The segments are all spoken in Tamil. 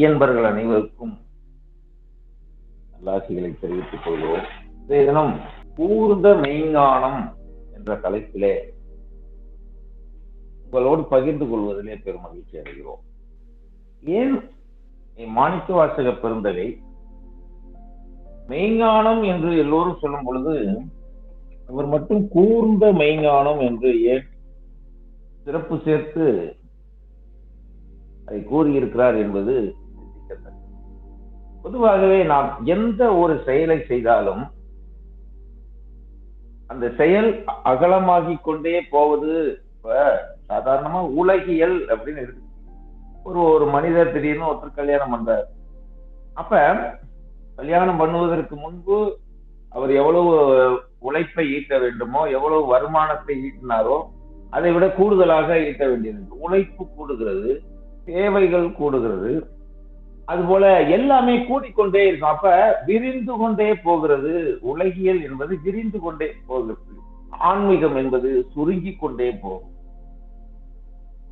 இயன்பர்கள் அனைவருக்கும் நல்லாசிகளை தெரிவித்துக் கொள்வோம். இன்றைய தினம் கூர்ந்த மெய்ஞானம் என்ற தலைப்பிலே உங்களோடு பகிர்ந்து கொள்வதிலே பெரும் மகிழ்ச்சி அடைகிறோம். ஏன் மாணிக்க வாசக பெருந்தகை? மெய்ஞானம் என்று எல்லோரும் சொல்லும் பொழுது அவர் மட்டும் கூர்ந்த மெய்ஞானம் என்று ஏன் சிறப்பு சேர்த்து அதை கூறியிருக்கிறார் என்பது பொதுவாகவே நாம் எந்த ஒரு செயலை செய்தாலும் அந்த செயல் அகலமாகி கொண்டே போவது இப்ப சாதாரணமா உலகியல் அப்படின்னு இருக்கு. ஒரு ஒரு மனிதர் திடீர்னு ஒருத்தர் கல்யாணம் பண்றார். அப்ப கல்யாணம் பண்ணுவதற்கு முன்பு அவர் எவ்வளவு உழைப்பை ஈட்ட வேண்டுமோ எவ்வளவு வருமானத்தை ஈட்டினாரோ அதை விட கூடுதலாக ஈட்ட வேண்டியது உழைப்பு கூடுகிறது தேவைகள் கூடுகிறது. அது போல எல்லாமே கூடிக்கொண்டே இருக்கும் அப்ப விரிந்து கொண்டே போகிறது உலகியல் என்பது விரிந்து கொண்டே போகிறது. ஆன்மீகம் என்பது சுருங்கி கொண்டே போகும்.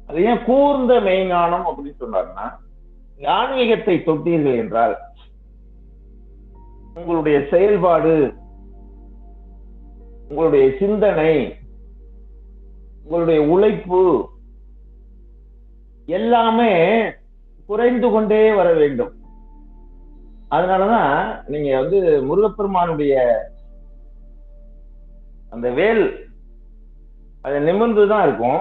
அது ஏன் கூர்ந்த மெய்ஞானம் அப்படின்னு சொன்னார்னா ஆன்மீகத்தை தொட்டீர்கள் என்றால் உங்களுடைய செயல்பாடு உங்களுடைய சிந்தனை உங்களுடைய உழைப்பு எல்லாமே குறைந்து கொண்டே வர வேண்டும். அதனாலதான் நீங்க வந்து முருகப்பெருமானுடைய அந்த வேல் அது நிமிர்ந்துதான் இருக்கும்.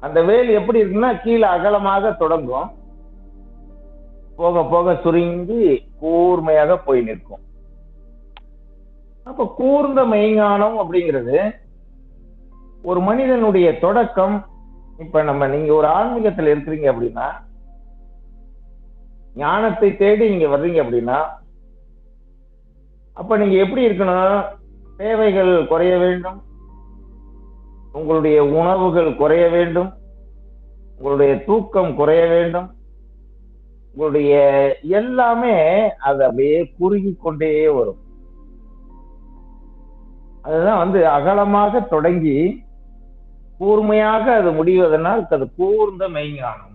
அந்த வேல் எப்படி இருக்குன்னா கீழே அகலமாக தொடங்கும். போக போக சுருங்கி கூர்மையாக போய் நிற்கும். அப்ப கூர்ந்த மெய்ஞானம் அப்படிங்கிறது ஒரு மனிதனுடைய தொடக்கம் இப்ப நம்ம நீங்க ஒரு ஆன்மீகத்துல இருக்கிறீங்க அப்படின்னா ஞானத்தை தேடி நீங்க வர்றீங்க அப்படின்னா அப்ப நீங்க எப்படி இருக்கணும்? தேவைகள் குறைய வேண்டும். உங்களுடைய உணவுகள் குறைய வேண்டும். உங்களுடைய தூக்கம் குறைய வேண்டும். உங்களுடைய எல்லாமே அது அப்படியே குறுகி கொண்டே வரும். அதுதான் வந்து அகலமாக தொடங்கி கூர்மையாக அது முடிவதனால் அது கூர்ந்த மெய்ஞானம்.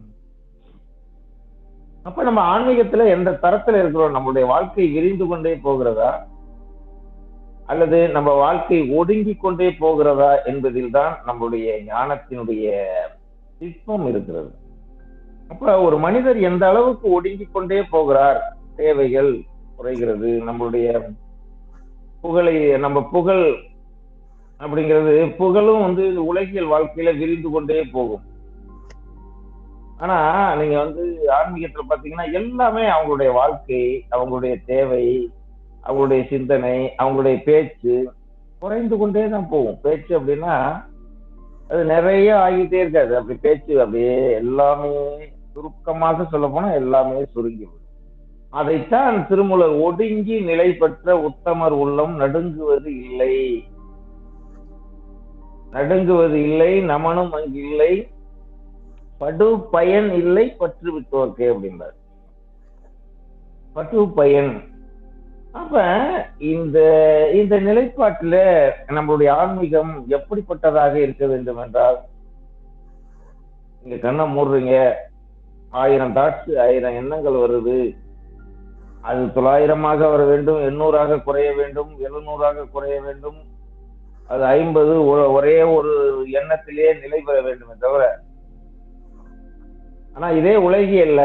அப்ப நம்ம ஆன்மீகத்துல எந்த தரத்துல இருக்கிறோம்? நம்மளுடைய வாழ்க்கை விரிந்து கொண்டே போகிறதா? அல்லது நம்ம வாழ்க்கை ஒடுங்கி கொண்டே போகிறதா என்பதில் தான் நம்மளுடைய ஞானத்தினுடைய சிற்பம் இருக்கிறது. அப்ப ஒரு மனிதர் எந்த அளவுக்கு ஒடுங்கி கொண்டே போகிறார்? தேவைகள் குறைகிறது. நம்மளுடைய புகழை நம்ம புகழ் அப்படிங்கிறது புகழும் வந்து உலகியல் வாழ்க்கையில விரிந்து கொண்டே போகும். ஆனா நீங்க வந்து ஆன்மீகத்துல பாத்தீங்கன்னா எல்லாமே அவங்களுடைய வாழ்க்கை அவங்களுடைய தேவை அவங்களுடைய சிந்தனை அவங்களுடைய பேச்சு குறைந்து கொண்டே தான் போகும். பேச்சு அப்படின்னா அது நிறைய ஆகிட்டே இருக்காது. அப்படி பேச்சு அப்படியே எல்லாமே சுருக்கமாக சொல்ல போனா எல்லாமே சுருங்கிவிடும் அதைத்தான் திருமூலர் ஒடுங்கி நிலை பெற்ற உத்தமர் உள்ளம் நடுங்குவது இல்லை. நடுங்குவது இல்லை நமனும் அங்கு இல்லை. படு பயன் இல்லை பற்று விட்டோர்க்கே அப்படின்றார் பட்டு பயன். அப்ப இந்த இந்த நிலைப்பாட்டுல நம்மளுடைய ஆன்மீகம் எப்படிப்பட்டதாக இருக்க வேண்டும் என்றால் நீங்க கண்ணை மூடுறீங்க. ஆயிரம் தாட்ஸ் ஆயிரம் எண்ணங்கள் வருது. அது தொள்ளாயிரமாக வர வேண்டும் எண்ணூறாக குறைய வேண்டும் எழுநூறாக குறைய வேண்டும். அது ஐம்பது ஒரே ஒரு எண்ணத்திலே நிலை பெற வேண்டுமே தவிர ஆனா இதே உலகியல்ல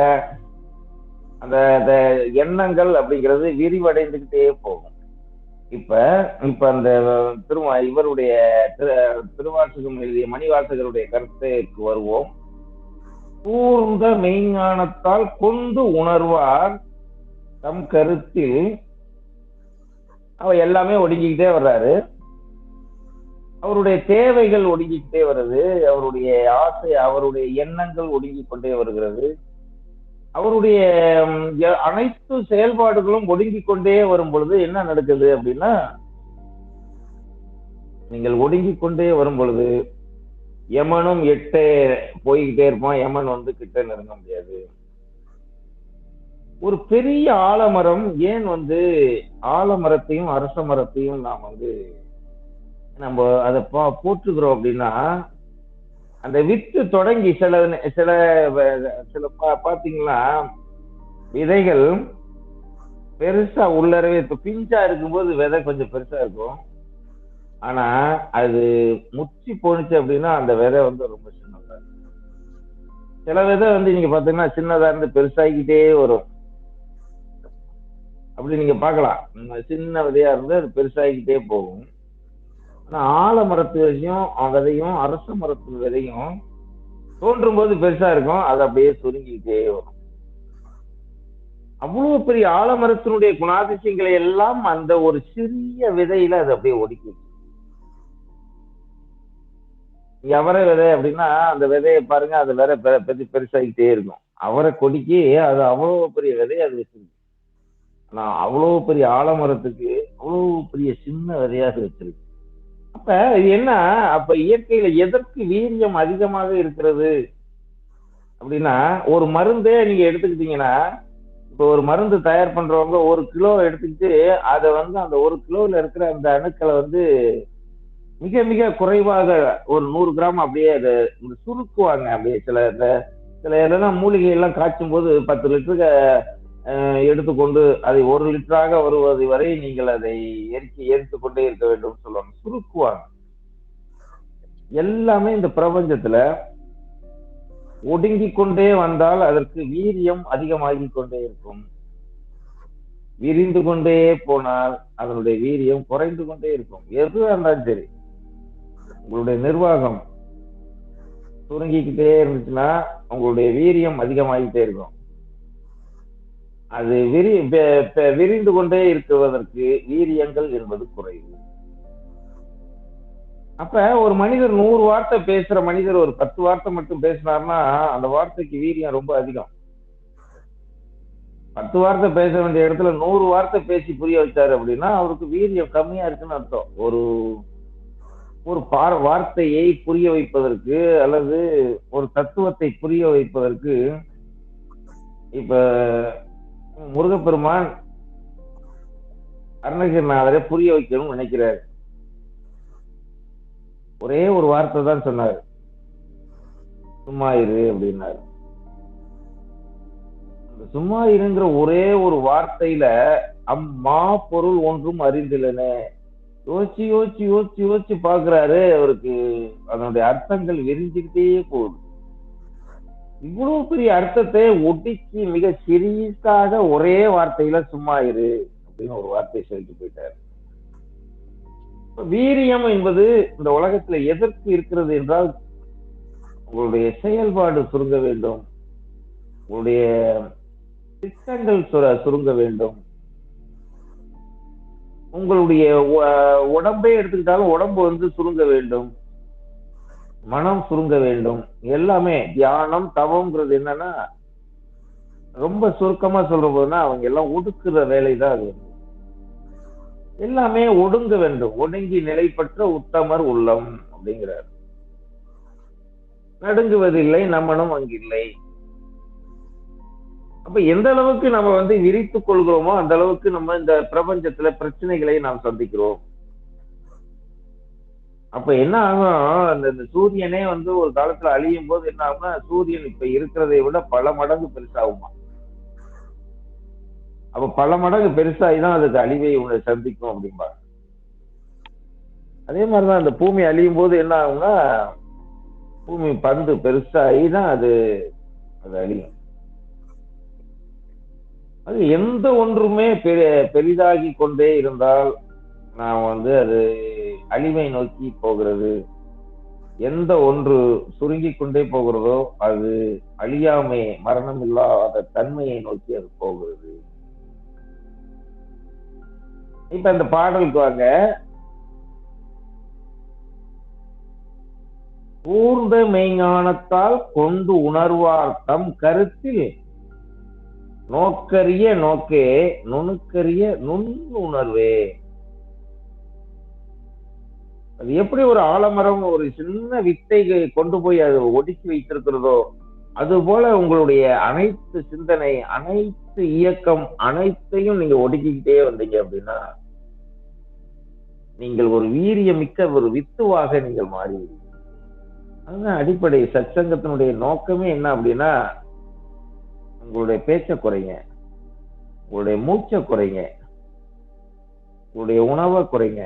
அந்த அந்த எண்ணங்கள் அப்படிங்கிறது விரிவடைந்துகிட்டே போகும். இப்ப இப்ப அந்த திரும இவருடைய திருவாசகம் எழுதிய மணிவாசகருடைய கருத்துக்கு வருவோம். கூர்ந்த மெய்ஞானத்தால் கொண்டு உணர்வார் தம் கருத்தில். அவ எல்லாமே ஒடுங்கிக்கிட்டே வர்றாரு. அவருடைய தேவைகள் ஒடுங்கிக்கிட்டே வருது அவருடைய ஆசை அவருடைய எண்ணங்கள் ஒடுங்கி கொண்டே வருகிறது. அவருடைய அனைத்து செயல்பாடுகளும் ஒடுங்கி கொண்டே வரும் பொழுது என்ன நடக்குது அப்படின்னா நீங்கள் ஒடுங்கி கொண்டே வரும் பொழுது யமனும் எட்டே போய்கிட்டே இருப்பான் யமன் வந்து கிட்ட நெருங்க முடியாது. ஒரு பெரிய ஆலமரம் ஏன் வந்து ஆலமரத்தையும் அரச மரத்தையும் நாம் வந்து நம்ம அதை போட்டுக்கிறோம் அப்படின்னா அந்த வித்து தொடங்கி சில சில சில பா- விதைகள் பெருசா உள்ளரவே இப்போ பிஞ்சா இருக்கும்போது விதை கொஞ்சம் பெருசா இருக்கும். ஆனா அது முச்சி போணுச்சு அப்படின்னா அந்த விதை வந்து ரொம்ப சின்னதா சில விதை வந்து நீங்க பாத்தீங்கன்னா சின்னதா இருந்து பெருசாகிக்கிட்டே வரும். அப்படி நீங்க பார்க்கலாம். சின்ன விதையா இருந்து அது பெருசாகிக்கிட்டே போகும். ஆனா ஆலமரத்து விதையும் விதையும் அரச மரத்து விதையும் தோன்றும் போது பெருசா இருக்கும். அது அப்படியே சுருங்கிக்கிட்டே வரும். அவ்வளவு பெரிய ஆலமரத்தினுடைய குணாதிசயங்களை எல்லாம் அந்த ஒரு சிறிய விதையில அது அப்படியே ஒடுக்கி வச்சிருக்கு. அவரை விதை அப்படின்னா அந்த விதையை பாருங்க அது வேற பெ- பெரு- பெருசாகிட்டே இருக்கும். அவரை கொடிக்கு அது அவ்வளவு பெரிய விதையை அது வச்சிருக்கு. ஆனா அவ்வளவு பெரிய ஆலமரத்துக்கு அவ்வளவு பெரிய சின்ன விதையாக வச்சிருக்கு. அப்ப இது என்ன? அப்ப இயற்கையில எதற்கு வீரியம் அதிகமாக இருக்கிறது? அப்படின்னா ஒரு மருந்தே நீங்க எடுத்துக்கிட்டீங்கன்னா இப்போ ஒரு மருந்து தயார் பண்றவங்க ஒரு கிலோ எடுத்துக்கிட்டு அதை வந்து அந்த ஒரு கிலோல இருக்கிற அந்த அணுக்களை வந்து மிக மிக குறைவாக ஒரு நூறு கிராம் அப்படியே அதை சுருக்குவாங்க. அப்படியே சில இந்த சில இதெல்லாம் மூலிகை எல்லாம் காய்ச்சும் போது பத்து லிட்டருக்கு எடுத்துக்கொண்டு அதை ஒரு லிட்டராக வருவது வரை நீங்கள் அதை எரிக்கி எரித்து கொண்டே இருக்க வேண்டும் சொல்லுவாங்க. சுருக்குவாங்க. எல்லாமே இந்த பிரபஞ்சத்துல ஒடுங்கிக் கொண்டே வந்தால் அதற்கு வீரியம் அதிகமாகிக் கொண்டே இருக்கும். விரிந்து கொண்டே போனால் அதனுடைய வீரியம் குறைந்து கொண்டே இருக்கும். எதுவாக இருந்தாலும் சரி உங்களுடைய நிர்வாகம் சுருங்கிக்கிட்டே இருந்துச்சுன்னா உங்களுடைய வீரியம் அதிகமாகிட்டே இருக்கும். அது விரி விரிந்து கொண்டே இருக்குவதற்கு வீரியங்கள் என்பது குறைவு. அப்ப ஒரு மனிதர் நூறு வார்த்தை பேசுற மனிதர் ஒரு பத்து வார்த்தை மட்டும் பேசினார்னா அந்த வார்த்தைக்கு வீரியம் ரொம்ப அதிகம். பத்து வார்த்தை பேச வேண்டிய இடத்துல நூறு வார்த்தை பேசி புரிய வச்சாரு அப்படின்னா அவருக்கு வீரியம் கம்மியா இருக்குன்னு அர்த்தம். ஒரு ஒரு பார் வார்த்தையை புரிய வைப்பதற்கு அல்லது ஒரு தத்துவத்தை புரிய வைப்பதற்கு இப்ப முருகப்பெருமான் அருணகிரிநாதரை புரிய வைக்கணும்னு நினைக்கிறாரு. ஒரே ஒரு வார்த்தை தான் சொன்னார். சும்மா இரு அப்படின்னாரு. அந்த சும்மா இருங்கிற ஒரே ஒரு வார்த்தையில அம்மா பொருள் ஒன்றும் அறிந்திலனே. யோசிச்சு யோசிச்சு யோசிச்சு யோசிச்சு பாக்குறாரு அவருக்கு அதனுடைய அர்த்தங்கள் விரிஞ்சுக்கிட்டே போகுது. இவ்வளவு பெரிய அர்த்தத்தை ஒட்டிச்சு மிக சிறியதாக ஒரே வார்த்தையில சும்மா இரு அப்படின்னு ஒரு வார்த்தையை சொல்லிட்டு போயிட்டாரு. வீரியம் என்பது இந்த உலகத்துல எதற்கு இருக்கிறது என்றால் உங்களுடைய செயல்பாடு சுருங்க வேண்டும். உங்களுடைய திட்டங்கள் சுருங்க வேண்டும். உங்களுடைய உடம்பே உடம்பை எடுத்துக்கிட்டாலும் உடம்பு வந்து சுருங்க வேண்டும். மனம் சுருங்க வேண்டும். எல்லாமே தியானம் தவம்ங்கிறது என்னன்னா ரொம்ப சுருக்கமா சொல்ற போதுன்னா அவங்க எல்லாம் ஒடுக்குற வேலை தான் அது. எல்லாமே ஒடுங்க வேண்டும். ஒடுங்கி நிலைப்பற்ற உத்தமர் உள்ளம் அப்படிங்கிறார். நடுங்குவதில்லை நம்மனும் அங்கில்லை. அப்ப எந்த அளவுக்கு நம்ம வந்து விரித்துக் கொள்கிறோமோ அந்த அளவுக்கு நம்ம இந்த பிரபஞ்சத்துல பிரச்சனைகளை நாம் சந்திக்கிறோம். அப்ப என்ன ஆகும் அந்த இந்த சூரியனே வந்து ஒரு காலத்துல அழியும் போது என்ன ஆகும்னா சூரியன் இப்ப இருக்கிறதை விட பல மடங்கு பெருசாகுமா? அப்ப பல மடங்கு பெருசாகி தான் அதுக்கு அழிவை உங்களை சந்திக்கும் அப்படிம்பாங்க. அதே மாதிரிதான் அந்த பூமி அழியும் போது என்ன ஆகும்னா பூமி பந்து பெருசாகி தான் அது அது அழியும். அது எந்த ஒன்றுமே பெ- பெரிதாகி கொண்டே இருந்தால் நாம் வந்து அது அழிவை நோக்கி போகிறது. எந்த ஒன்று சுருங்கி கொண்டே போகிறதோ அது அழியாமை மரணம் இல்லாத தன்மையை நோக்கி அது போகிறது. இப்ப இந்த பாடலுக்கு வாங்க கூர்ந்த மெய்ஞானத்தால் கொண்டு உணர்வார் தம் கருத்தில். நோக்கரிய நோக்கே நுணுக்கரிய நுண் உணர்வே அது எப்படி ஒரு ஆலமரம் ஒரு சின்ன வித்தை கொண்டு போய் அதை ஒடுக்கி வைத்திருக்கிறதோ அதுபோல உங்களுடைய அனைத்து சிந்தனை அனைத்து இயக்கம் அனைத்தையும் நீங்க ஒடுக்கிக்கிட்டே வந்தீங்க அப்படின்னா நீங்கள் ஒரு வீரியமிக்க ஒரு வித்துவாக நீங்கள் மாறிவிடுவீங்க அதுதான் அடிப்படை சச்சங்கத்தினுடைய நோக்கமே என்ன அப்படின்னா உங்களுடைய பேச்ச குறைங்க உங்களுடைய மூச்சை குறைங்க உங்களுடைய உணவை குறைங்க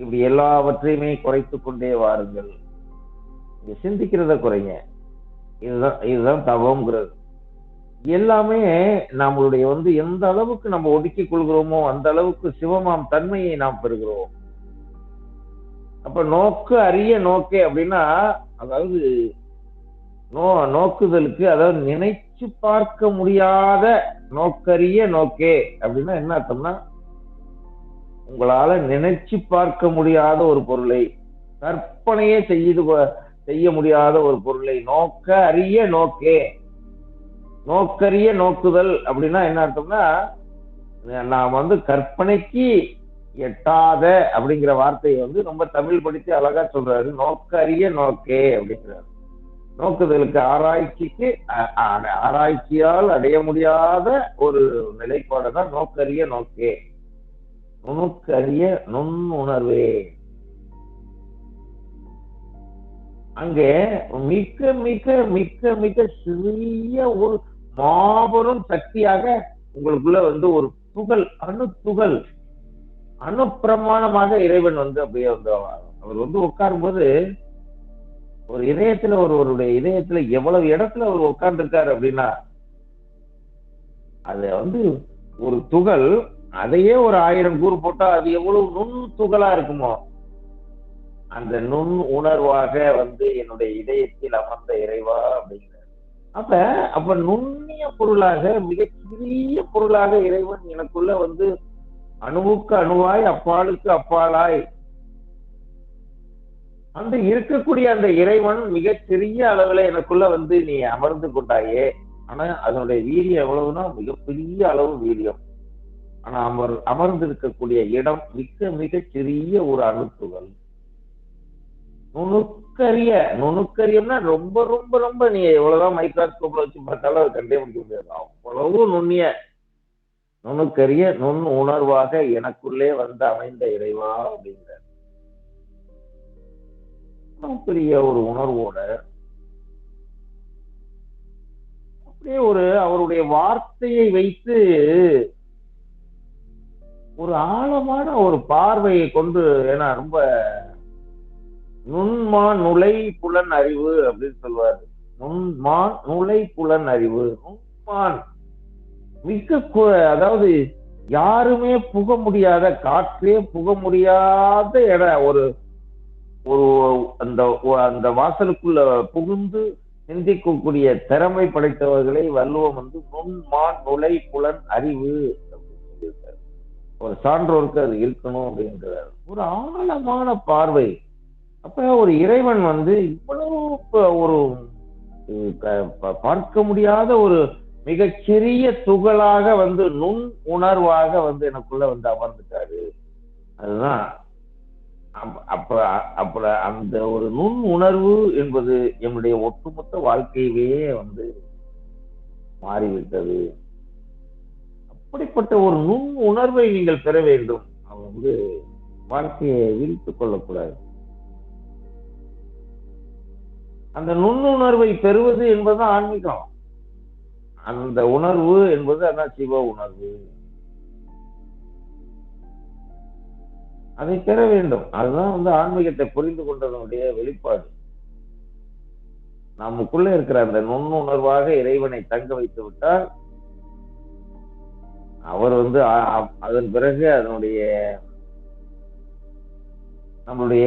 இப்படி எல்லாவற்றையுமே குறைத்து கொண்டே வாருங்கள். இங்க சிந்திக்கிறத குறைங்க. இதுதான் இதுதான் தவம்ங்கிறது. எல்லாமே நம்மளுடைய வந்து எந்த அளவுக்கு நம்ம ஒடுக்கிக் கொள்கிறோமோ அந்த அளவுக்கு சிவமாம் தன்மையை நாம் பெறுகிறோம். அப்ப நோக்கு அரிய நோக்கே அப்படின்னா அதாவது நோ நோக்குதலுக்கு அதாவது நினைச்சு பார்க்க முடியாத நோக்கரிய நோக்கே அப்படின்னா என்ன அர்த்தம்னா உங்களால நினைச்சு பார்க்க முடியாத ஒரு பொருளை கற்பனையே செய்து செய்ய முடியாத ஒரு பொருளை நோக்க அறிய நோக்கே. நோக்கரிய நோக்குதல் அப்படின்னா என்ன அர்த்தம்னா நான் வந்து கற்பனைக்கு எட்டாத அப்படிங்கிற வார்த்தையை வந்து ரொம்ப தமிழ் படித்து அழகா சொல்றாரு. நோக்கரிய நோக்கே அப்படிங்கிறாரு. நோக்குதலுக்கு ஆராய்ச்சிக்கு ஆராய்ச்சியால் அடைய முடியாத ஒரு நிலைப்பாடு தான் நோக்கரிய நோக்கே. நுணுக்கரிய நுண்ணுணர்வே. அங்கே மிக்க மிக மிக்க மிக சிறிய ஒரு மாபெரும் சக்தியாக உங்களுக்குள்ள வந்து ஒரு துகள் அணு துகள் அணுப்பிரமாணமாக இறைவன் வந்து அப்படியே வந்து அவர் வந்து உட்காரும் போது ஒரு இதயத்துல ஒருவருடைய இதயத்துல எவ்வளவு இடத்துல அவர் உட்கார்ந்து இருக்காரு அப்படின்னா அது வந்து ஒரு துகள் அதையே ஒரு ஆயிரம் கூறு போட்டா அது எவ்வளவு நுண் துகளா இருக்குமோ? அந்த நுண் உணர்வாக வந்து என்னுடைய இதயத்தில் அமர்ந்த இறைவா அப்படிங்கிற அப்ப அப்ப நுண்ணிய பொருளாக மிக சிறிய பொருளாக இறைவன் எனக்குள்ள வந்து அணுவுக்கு அணுவாய் அப்பாலுக்கு அப்பாலாய். அந்த இருக்கக்கூடிய அந்த இறைவன் மிக சிறிய அளவுல எனக்குள்ள வந்து நீ அமர்ந்து கொண்டாயே. ஆனா அதனுடைய வீரியம் எவ்வளவுனா மிகப்பெரிய அளவு வீரியம். ஆனா அமர் அமர்ந்து இருக்கக்கூடிய இடம் மிக மிக சிறிய ஒரு அணுத்துகள் நுணுக்கரிய நுணுக்கரியம்னா ரொம்ப ரொம்ப ரொம்ப நீ எவ்வளவுதான் மைக்ராஸ்கோப்ல வச்சு பார்த்தாலும் அது கண்டே முடிக்க முடியாது அவ்வளவு நுண்ணிய நுணுக்கரிய நுண் உணர்வாக எனக்குள்ளே வந்து அமைந்த இறைவா அப்படிங்கிற பெரிய ஒரு உணர்வோட அப்படியே ஒரு அவருடைய வார்த்தையை வைத்து ஒரு ஆழமான ஒரு பார்வையை கொண்டு ஏன்னா ரொம்ப நுண்மான் நுழை புலன் அறிவு அப்படின்னு சொல்லுவாரு. நுண்மான் நுழை புலன் அறிவு. நுண்மான். மிக அதாவது யாருமே புக முடியாத காற்றே புக முடியாத இட ஒரு ஒரு அந்த அந்த வாசலுக்குள்ள புகுந்து சிந்திக்கக்கூடிய திறமை படைத்தவர்களை வள்ளுவம் வந்து நுண்மான் நுழை புலன் அறிவு. ஒரு சான்றோருக்கு அது இருக்கணும் அப்படின்றார் ஒரு ஆழமான பார்வை. அப்ப ஒரு இறைவன் வந்து இவ்வளவு ஒரு பார்க்க முடியாத ஒரு மிகச்சிறிய துகளாக வந்து நுண் உணர்வாக வந்து எனக்குள்ள வந்து அமர்ந்துட்டாரு. அதுதான். அப்ப அப்ப அந்த ஒரு நுண் உணர்வு என்பது என்னுடைய ஒட்டுமொத்த வாழ்க்கையவே வந்து மாறிவிட்டது. அப்படிப்பட்ட ஒரு நுண் உணர்வை நீங்கள் பெற வேண்டும். அவன் வந்து வாழ்க்கையை விரித்துக் கொள்ளக்கூடாது. அந்த நுண்ணுணர்வை பெறுவது என்பது ஆன்மீகம். அந்த உணர்வு என்பது அதான் சிவ உணர்வு. அதை பெற வேண்டும். அதுதான் வந்து ஆன்மீகத்தை புரிந்து கொண்டதனுடைய வெளிப்பாடு. நமக்குள்ள இருக்கிற அந்த நுண்ணுணர்வாக இறைவனை தங்க வைத்து விட்டால் அவர் வந்து அ- அதன் பிறகு அதனுடைய நம்மளுடைய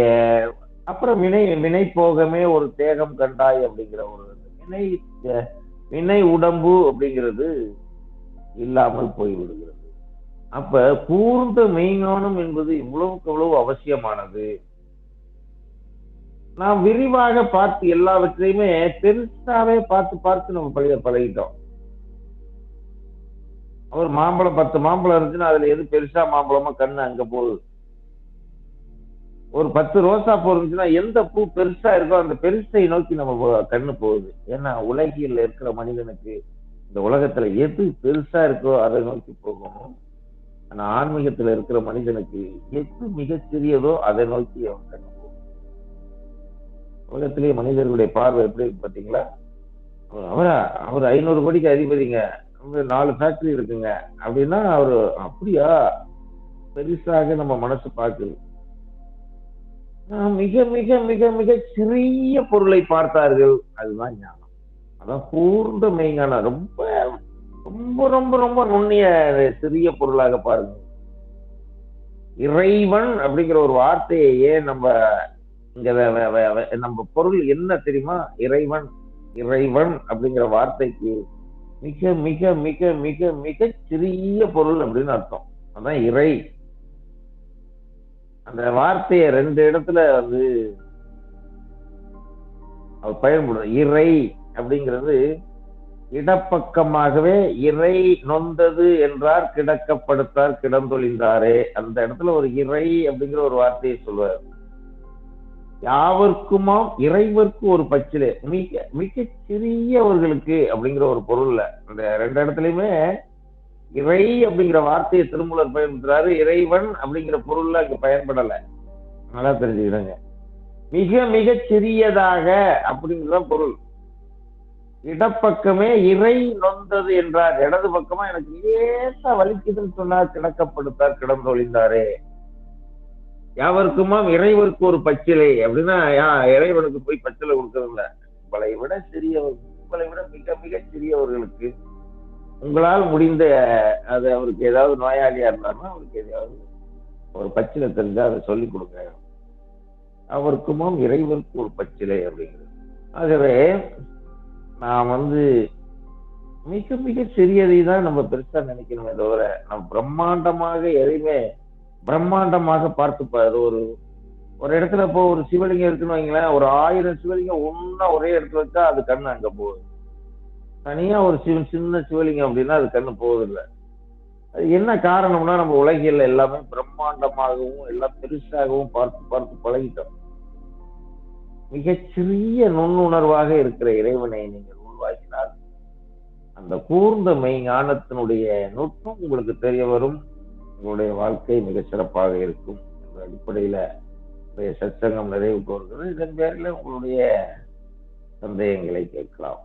அப்புறம் வினை வினை போகமே ஒரு தேகம் கண்டாய் அப்படிங்கிற ஒரு வினை வினை உடம்பு அப்படிங்கிறது இல்லாமல் போய்விடுகிறது. அப்ப கூர்ந்த மெய்ஞானம் என்பது இவ்வளவுக்கு இவ்வளவு அவசியமானது. நாம் விரிவாக பார்த்து எல்லாவற்றையுமே பெருசாவே பார்த்து பார்த்து நம்ம பழைய பழகிட்டோம். ஒரு மாம்பழம் பத்து மாம்பழம் இருந்துச்சுன்னா அதுல எது பெருசா மாம்பழமா கண்ணு அங்க போகுது. ஒரு பத்து ரோசா பூ இருந்துச்சுன்னா எந்த பூ பெருசா இருக்கோ அந்த பெருசை நோக்கி நம்ம கண்ணு போகுது. ஏன்னா உலகில் இருக்கிற மனிதனுக்கு இந்த உலகத்துல எது பெருசா இருக்கோ அதை நோக்கி போகணும். ஆனா ஆன்மீகத்துல இருக்கிற மனிதனுக்கு எது மிகச்சிறியதோ அதை நோக்கி அவன் கண்ணு போகும் உலகத்திலேயே மனிதர்களுடைய பார்வை எப்படி இருக்கு பாத்தீங்களா? அவரா? அவர் ஐநூறு கோடிக்கு அதிபதிங்க. நாலு ஃபேக்டரி இருக்குங்க. அப்படின்னா அவர் அப்படியா? பெருசாக நம்ம மனசு பார்க்குது மிக மிக மிக மிக சிறிய பொருளை பார்த்தார்கள். அதுதான் ஞானம். அதான் கூர்ந்த மெய்ஞானம். ரொம்ப ரொம்ப ரொம்ப ரொம்ப நுண்ணிய சிறிய பொருளாக பாருங்க. இறைவன் அப்படிங்கிற ஒரு வார்த்தையே ஏன் நம்ம இங்க நம்ம பொருள் என்ன தெரியுமா? இறைவன் இறைவன் அப்படிங்கிற வார்த்தைக்கு மிக மிக மிக மிக மிக சிறிய பொருள் அப்படின்னு அர்த்தம். அதான் இறை. அந்த வார்த்தையை ரெண்டு இடத்துல வந்து அவர் பயன்படும் இறை அப்படிங்கிறது இடப்பக்கமாகவே இறை நொந்தது என்றார் கிடக்கப்படுத்தார் கிடந்தொழிந்தாரே. அந்த இடத்துல ஒரு இறை அப்படிங்கிற ஒரு வார்த்தையை சொல்வார். யாவர்க்குமாம் இறைவர்க்கு ஒரு பச்சிலே. மிக மிக சிறியவர்களுக்கு அப்படிங்கிற ஒரு பொருள்ல இந்த ரெண்டு இடத்துலயுமே இறை அப்படிங்கிற வார்த்தையை திருமூலர் பயன்படுத்துறாரு. இறைவன் அப்படிங்கிற பொருள்ல அங்க பயன்படல. நல்லா தெரிஞ்சுக்கிடுங்க. மிக மிக சிறியதாக அப்படிங்கிற பொருள். இடப்பக்கமே இறை நொந்தது என்றார். இடது பக்கமா எனக்கு ஏச வலிக்குதுன்னு சொன்னார் கிடக்கப்படுத்தார் கிடந்தொழிந்தாரே. யாவருக்குமாம் இறைவருக்கு ஒரு பச்சிலை? அப்படின்னா யா- இறைவனுக்கு போய் பச்சிலை கொடுக்கறதில்ல. உங்களை விட சிறியவர் உங்களை விட மிக மிக சிறியவர்களுக்கு உங்களால் முடிந்த அது அவருக்கு ஏதாவது நோயாளியா இருந்தாருன்னா அவருக்கு எதையாவது ஒரு பச்சிலை தெரிஞ்சா அதை சொல்லிக் கொடுங்க. அவருக்குமாம் இறைவருக்கு ஒரு பச்சிலை அப்படிங்கிறது. ஆகவே நான் வந்து மிக மிக சிறியதை தான் நம்ம பெருசா நினைக்கணுமே தவிர நம்ம பிரம்மாண்டமாக எதையுமே பிரம்மாண்டமாக பார்த்து பாரு ஒரு ஒரு இடத்துல இப்போ ஒரு சிவலிங்கம் இருக்குன்னு வைங்களேன் ஒரு ஆயிரம் சிவலிங்கம் ஒண்ணா ஒரே இடத்துல வச்சா அது கண்ணு அங்க போகுது. தனியா ஒரு சிவன் சின்ன சிவலிங்கம் அப்படின்னா அது கண்ணு போவதில்லை. அது என்ன காரணம்னா நம்ம உலகியல் எல்லாமே பிரம்மாண்டமாகவும் எல்லாம் பெருசாகவும் பார்த்து பார்த்து பழகிட்டோம். மிகச்சிறிய நுண்ணுணர்வாக இருக்கிற இறைவனை நீங்கள் உருவாக்கினால் அந்த கூர்ந்த மெய் ஞானத்தினுடைய நுட்பம் உங்களுக்கு தெரிய வரும். உங்களுடைய வாழ்க்கை மிக சிறப்பாக இருக்கும். என்ற அடிப்படையில இன்றைய சத்சங்கம் நிறைவு வருகிறது. இதன் பேரில் உங்களுடைய சந்தேகங்களை கேட்கலாம்.